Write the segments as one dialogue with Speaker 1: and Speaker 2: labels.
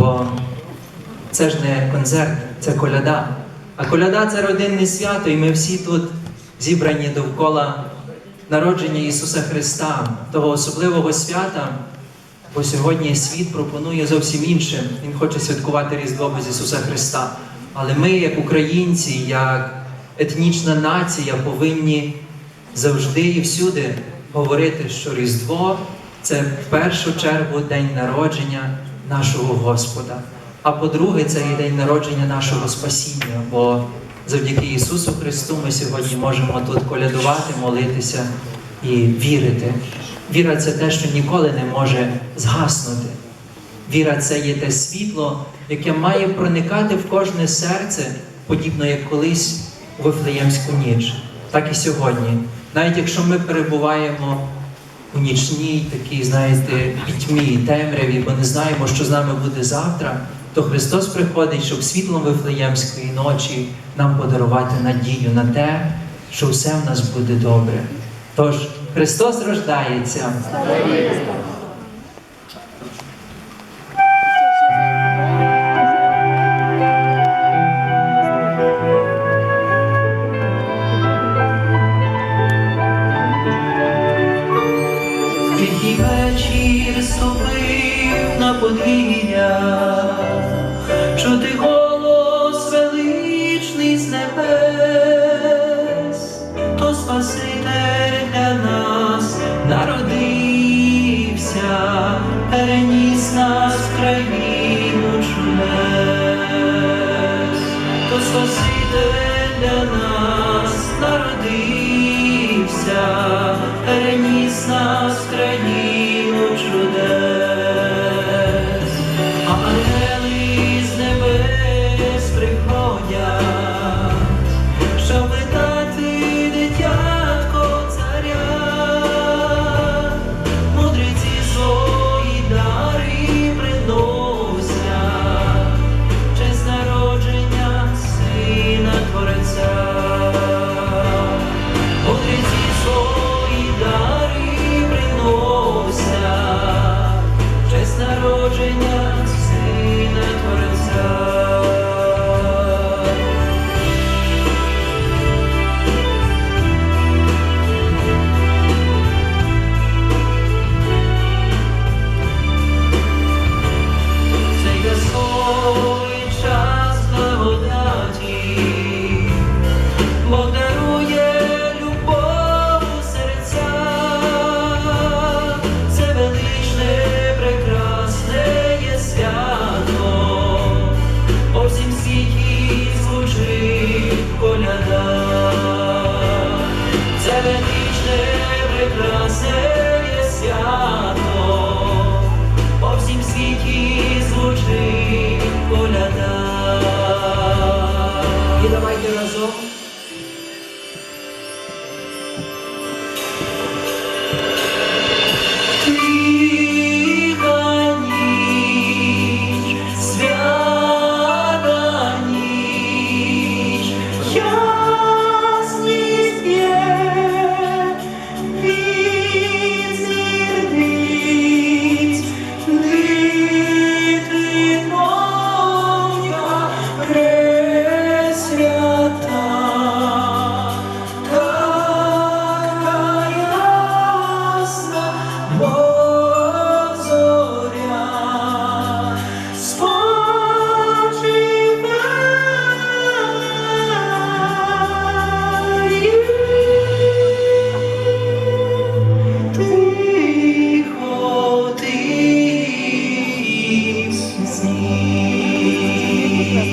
Speaker 1: Бо це ж не концерт, це коляда. А коляда це родинне свято, і ми всі тут зібрані довкола народження Ісуса Христа, того особливого свята. Бо сьогодні світ пропонує зовсім інше. Він хоче святкувати Різдво без Ісуса Христа. Але ми, як українці, як етнічна нація, повинні завжди і всюди говорити, що Різдво це в першу чергу день народження нашого Господа. А по-друге, це і день народження нашого Спасіння. Бо завдяки Ісусу Христу ми сьогодні можемо тут колядувати, молитися і вірити. Віра це те, що ніколи не може згаснути. Віра це є те світло, яке має проникати в кожне серце, подібно як колись у Вифлеємську ніч, так і сьогодні. Навіть якщо ми перебуваємо у нічній, такій, знаєте, пітьмі, темряві, бо не знаємо, що з нами буде завтра, то Христос приходить, щоб світлом Вифлеємської ночі нам подарувати надію на те, що все в нас буде добре. Тож Христос рождається. Ступив на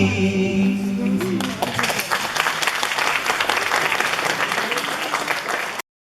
Speaker 1: You.